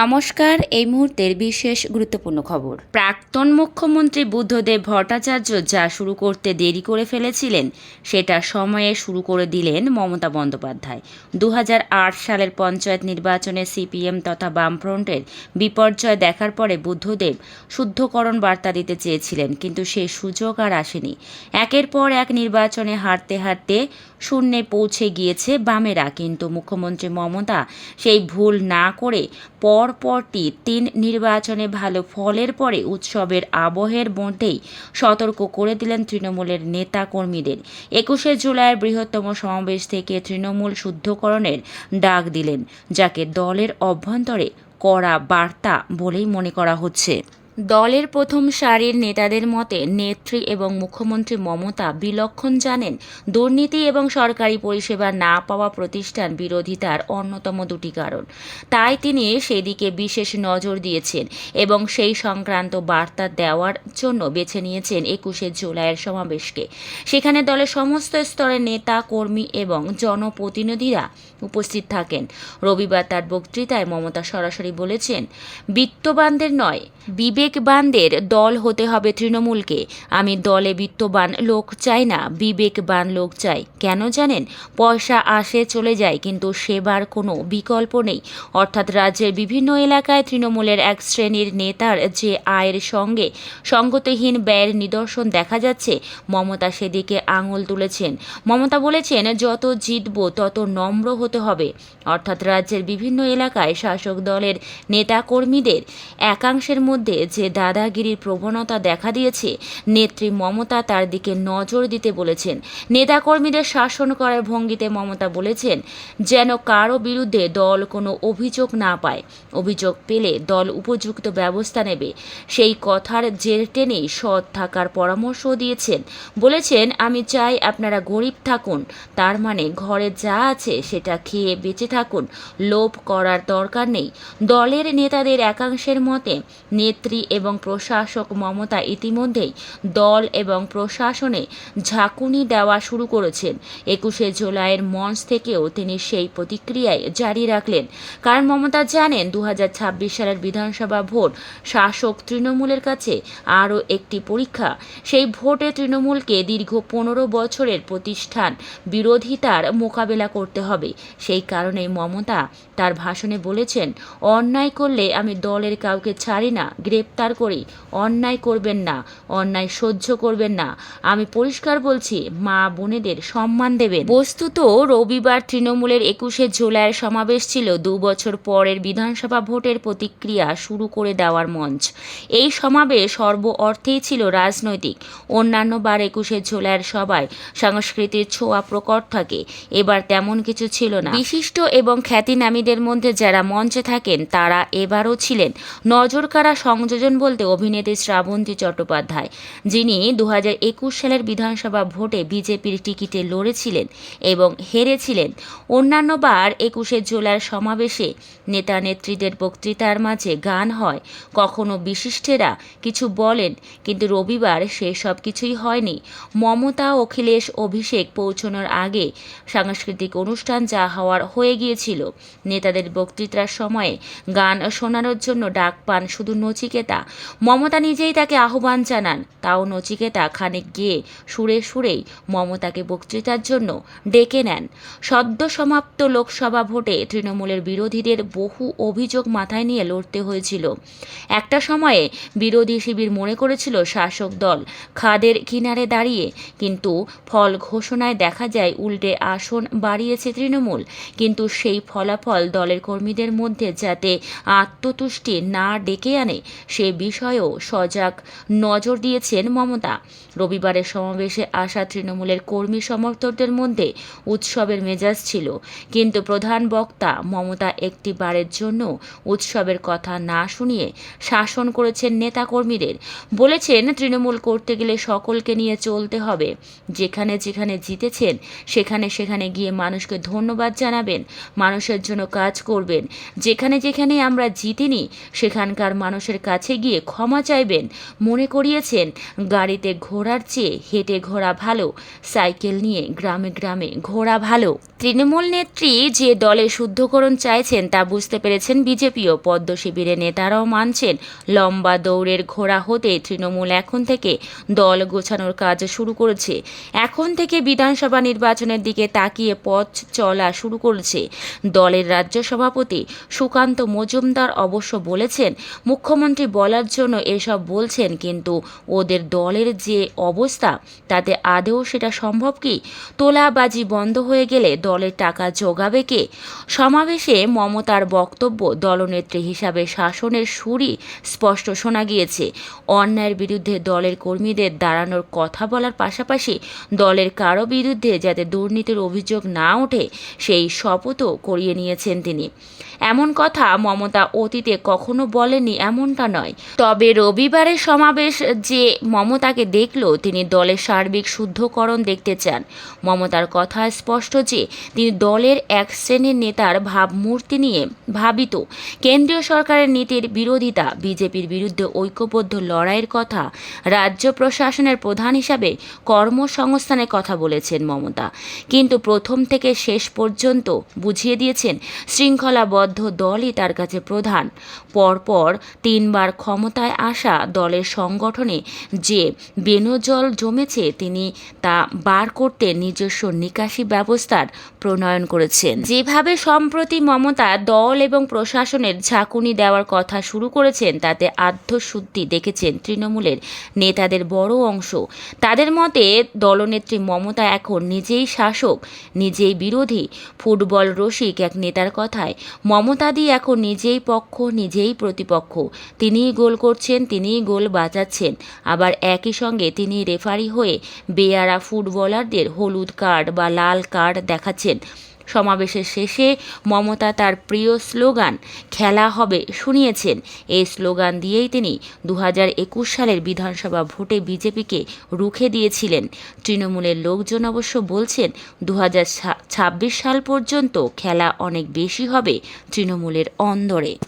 নমস্কার, এই মুহূর্তের বিশেষ গুরুত্বপূর্ণ খবর। প্রাক্তন মুখ্যমন্ত্রী বুদ্ধদেব ভট্টাচার্য যা শুরু করতে দেরি করে ফেলেছিলেন, সেটা সময়ে শুরু করে দিলেন মমতা বন্দ্যোপাধ্যায়। দু হাজার আট সালের পঞ্চায়েত নির্বাচনে সিপিএম তথা বামফ্রন্টের বিপর্যয় দেখার পরে বুদ্ধদেব শুদ্ধকরণ বার্তা দিতে চেয়েছিলেন, কিন্তু সেই সুযোগ আর আসেনি। একের পর এক নির্বাচনে হারতে হারতে শূন্যে পৌঁছে গিয়েছে বামেরা, কিন্তু মুখ্যমন্ত্রী মমতা সেই ভুল না করে পরপরটি তিন নির্বাচনে ভালো ফলের পরে উৎসবের আবহের মধ্যেই সতর্ক করে দিলেন তৃণমূলের নেতা কর্মীদের একুশে জুলাইয়ের বৃহত্তম সমাবেশ থেকে তৃণমূল শুদ্ধকরণের ডাক দিলেন, যাকে দলের অভ্যন্তরে কড়া বার্তা বলেই মনে করা হচ্ছে। দলের প্রথম সারির নেতাদের মতে নেত্রী এবং মুখ্যমন্ত্রী মমতা বিলক্ষণ জানেন, দুর্নীতি এবং সরকারি পরিষেবা না পাওয়া প্রতিষ্ঠান বিরোধিতার অন্যতম দুটি কারণ। তাই তিনি সেদিকে বিশেষ নজর দিয়েছেন এবং সেই সংক্রান্ত বার্তা দেওয়ার জন্য বেছে নিয়েছেন একুশে জুলাইয়ের সমাবেশকে। সেখানে দলের সমস্ত স্তরের নেতা, কর্মী এবং জনপ্রতিনিধিরা উপস্থিত থাকেন। রবিবার তার বক্তৃতায় মমতা সরাসরি বলেছেন, বিত্তবানদের নয়, বিবেকবানদের দল হতে হবে তৃণমূলকে। আমি দলে বিত্তবান লোক চাই না, বিবেকবান লোক চাই। কেন জানেন, পয়সা আসে চলে যায়, কিন্তু সেবার কোনো বিকল্প নেই। অর্থাৎ রাজ্যের বিভিন্ন এলাকায় তৃণমূলের এক শ্রেণির নেতার যে আয়ের সঙ্গে সঙ্গতিহীন ব্যয়ের নিদর্শন দেখা যাচ্ছে, মমতা সেদিকে আঙুল তুলেছেন। মমতা বলেছেন, যত জিতব তত নম্র হতে হবে। অর্থাৎ রাজ্যের বিভিন্ন এলাকায় শাসক দলের নেতাকর্মীদের একাংশের মধ্যে যে দাদাগিরির প্রবণতা দেখা দিয়েছে, নেত্রী মমতা তার দিকে নজর দিতে বলেছেন। নেতাকর্মীদের শাসন করার ভঙ্গিতে মমতা বলেছেন, যেন কারও বিরুদ্ধে দল কোনো অভিযোগ না পায়। অভিযোগ পেলে দল উপযুক্ত ব্যবস্থা নেবে। সেই কথার জের টেনেই সৎ থাকার পরামর্শও দিয়েছেন। বলেছেন, আমি চাই আপনারা গরিব থাকুন। তার মানে ঘরে যা আছে সেটা খেয়ে বেঁচে থাকুন, লোভ করার দরকার নেই। দলের নেতাদের একাংশের মতে, নেত্রী এবং প্রশাসক মমতা ইতিমধ্যেই দল এবং প্রশাসনে ঝাঁকুনি দেওয়া শুরু করেছেন। একুশে জুলাইয়ের মঞ্চ থেকেও তিনি সেই প্রতিক্রিয়ায় জারি রাখলেন। কারণ মমতা জানেন দু হাজার ছাব্বিশ সালের বিধানসভা ভোট শাসক তৃণমূলের কাছে আরও একটি পরীক্ষা। সেই ভোটে তৃণমূলকে দীর্ঘ পনেরো বছরের প্রতিষ্ঠান বিরোধিতার মোকাবেলা করতে হবে। সেই কারণেই মমতা তার ভাষণে বলেছেন, অন্যায় করলে আমি দলের কাউকে ছাড়ি না, গ্রেপ্তার করি। অন্যায় করবেন না, অন্যায় সহ্য করবেন না। আমি পরিষ্কার বলছি, মা বোনেদের সম্মান দেবেন। বস্তুত রবিবার তৃণমূলের একুশে জুলাইয়ের সমাবেশ ছিল। দু বছর পরের বিধানসভা ভোটের প্রতিক্রিয়া শুরু করে দেওয়ার মঞ্চ। এই সমাবেশ সর্ব অর্থেই ছিল রাজনৈতিক। অন্যান্য বার একুশে জুলাইয়ের সবাই সংস্কৃতির ছোঁয়া প্রকট থাকে। এবার তেমন কিছু ছিল না। বিশিষ্ট এবং খ্যাতিনামীদের মধ্যে যারা মঞ্চে থাকেন, তারা এবারও ছিলেন নজরকাড়া সংযোজন বলতে অভিনেত্রী শ্রাবন্তী চট্টোপাধ্যায়, যিনি দু সালের বিধানসভা ভোটে বিজেপির টিকিটে লড়েছিলেন এবং হেরেছিলেন। অন্যান্যবার একুশে জুলাইয়ের সমাবেশে নেতা নেত্রীদের বক্তৃতার মাঝে গান হয়। কখনো বিশিষ্টেরা কিছু বলেন, কিন্তু রবিবার সেসব কিছুই হয়নি। মমতা অখিলেশ অভিষেক পৌঁছানোর আগে সাংস্কৃতিক অনুষ্ঠান যা হওয়ার হয়ে গিয়েছিল। নেতাদের বক্তৃতার সময়ে গান শোনানোর জন্য ডাক পান শুধু নচিকেতা। মমতা নিজেই তাকে আহ্বান জানান। তাও নচিকেতা খানিক গিয়ে সুরে সুরেই মমতাকে বক্তৃতার জন্য ডেকে নেন। সদ্য সমাপ্ত লোকসভা ভোটে তৃণমূলের বিরোধীদের বহু অভিযোগ মাথায় নিয়ে লড়তে হয়েছিল। একটা সময়ে বিরোধী শিবির মনে করেছিল শাসক দল খাদের কিনারে দাঁড়িয়ে, কিন্তু ফল ঘোষণায় দেখা যায় উল্টে আসন বাড়িয়েছে তৃণমূল। কিন্তু সেই ফলাফল দলের কর্মীদের মধ্যে যাতে আত্মতুষ্টি না ডেকে আনে, সে বিষয়েও সজাগ নজর দিয়েছেন মমতা। রবিবারের সমাবেশে আসা তৃণমূলের কর্মী সমর্থকদের মধ্যে উৎসবের মেজাজ ছিল। কিন্তু প্রধান বক্তা মমতা একটি বারের জন্য উৎসবের কথা না শুনিয়ে শাসন করেছেন নেতাকর্মীদের। বলেছেন, তৃণমূল করতে গেলে সকলকে নিয়ে চলতে হবে। যেখানে যেখানে জিতেছেন, সেখানে সেখানে গিয়ে মানুষকে ধন্যবাদ জানাবেন। মানুষের জন্য কাজ করবেন। যেখানে যেখানে আমরা জিতিনি, সেখানকার মানুষের কাছে গিয়ে ক্ষমা চাইবেন। মনে করিয়েছেন, গাড়িতে ঘোরার চেয়ে হেঁটে ঘোরা ভালো, সাইকেল নিয়ে গ্রামে গ্রামে ঘোরা ভালো। তৃণমূল নেত্রী যে দলে শুদ্ধকরণ চাইছেন তা বুঝতে পেরেছেন বিজেপিও। পদ্ম শিবিরের নেতারাও মানছেন, লম্বা দৌড়ের ঘোড়া হতে তৃণমূল এখন থেকে দল গোছানোর কাজ শুরু করেছে। এখন থেকে বিধানসভা নির্বাচনের দিকে তাকিয়ে পথ চলা শুরু করেছে। দলের রাজ্য সভাপতি সুকান্ত মজুমদার অবশ্য বলেছেন, মুখ্যমন্ত্রী বলার জন্য এসব বলছেন, কিন্তু ওদের দলের যে অবস্থা, তাতে আদেও সেটা সম্ভব কি? তোলাবাজি বন্ধ হয়ে গেলে দলের টাকা যোগাবে কে? সমাবেশে মমতার বক্তব্য দলনেত্রী হিসাবে শাসনের সুরই স্পষ্ট শোনা গিয়েছে। অন্যায়ের বিরুদ্ধে দলের কর্মীদের দাঁড়ানোর কথা বলার পাশাপাশি দলের কারও বিরুদ্ধে যাতে দুর্নীতির অভিযোগ না ওঠে সেই শপথও করিয়ে নিয়েছেন তিনি। এমন কথা মমতা অতীতে কখনো বলেনি এমনটা নয়। তবে রবিবারের সমাবেশ যে মমতাকে দেখল, তিনি দলের সার্বিক শুদ্ধকরণ দেখতে চান। মমতার কথা স্পষ্ট যে, তিনি দলের এক শ্রেণির নেতার ভাবমূর্তি নিয়ে ভাবিত। কেন্দ্রীয় সরকারের নীতির বিরোধিতা, বিজেপির বিরুদ্ধে ঐক্যবদ্ধ লড়াইয়ের কথা রাজ্য প্রশাসনের প্রধান হিসাবে কর্মসংস্থানের কথা বলেছেন মমতা। কিন্তু প্রথম থেকে শেষ পর্যন্ত বুঝিয়ে দিয়েছেন শৃঙ্খলাবদ্ধ দলই তার কাছে প্রধান। পরপর তিনবার ক্ষমতায় আসা দলের সংগঠনে যে বেনজল জমেছে, তিনি তা বার করতে নিজস্ব নিকাশি ব্যবস্থার প্রণয়ন করেছেন। যেভাবে সম্প্রতি মমতা দল এবং প্রশাসনের ঝাঁকুনি দেওয়ার কথা শুরু করেছেন, তাতে আত্মশুদ্ধি দেখেছেন তৃণমূলের নেতাদের বড় অংশ। তাদের মতে দলনেত্রী মমতা এখন নিজেই শাসক, নিজেই বিরোধী ফুটবল রসিক এক নেতার কথায় মমতাদি এখন নিজেই পক্ষ, নিজেই প্রতিপক্ষ। তিনিই গোল করছেন, তিনিই গোল বাঁচাচ্ছেন আবার একই সঙ্গে তিনি রেফারি হয়ে বেয়ারা ফুটবলারদের হলুদ কার্ড বা লাল কার্ড দেখাচ্ছেন। সমাবেশের শেষে মমতা তার প্রিয় স্লোগান, খেলা হবে শুনিয়েছেন। এই স্লোগান দিয়েই তিনি দু সালের বিধানসভা ভোটে বিজেপিকে রুখে দিয়েছিলেন। তৃণমূলের লোকজন অবশ্য বলছেন দু সাল পর্যন্ত খেলা অনেক বেশি হবে তৃণমূলের অন্দরে।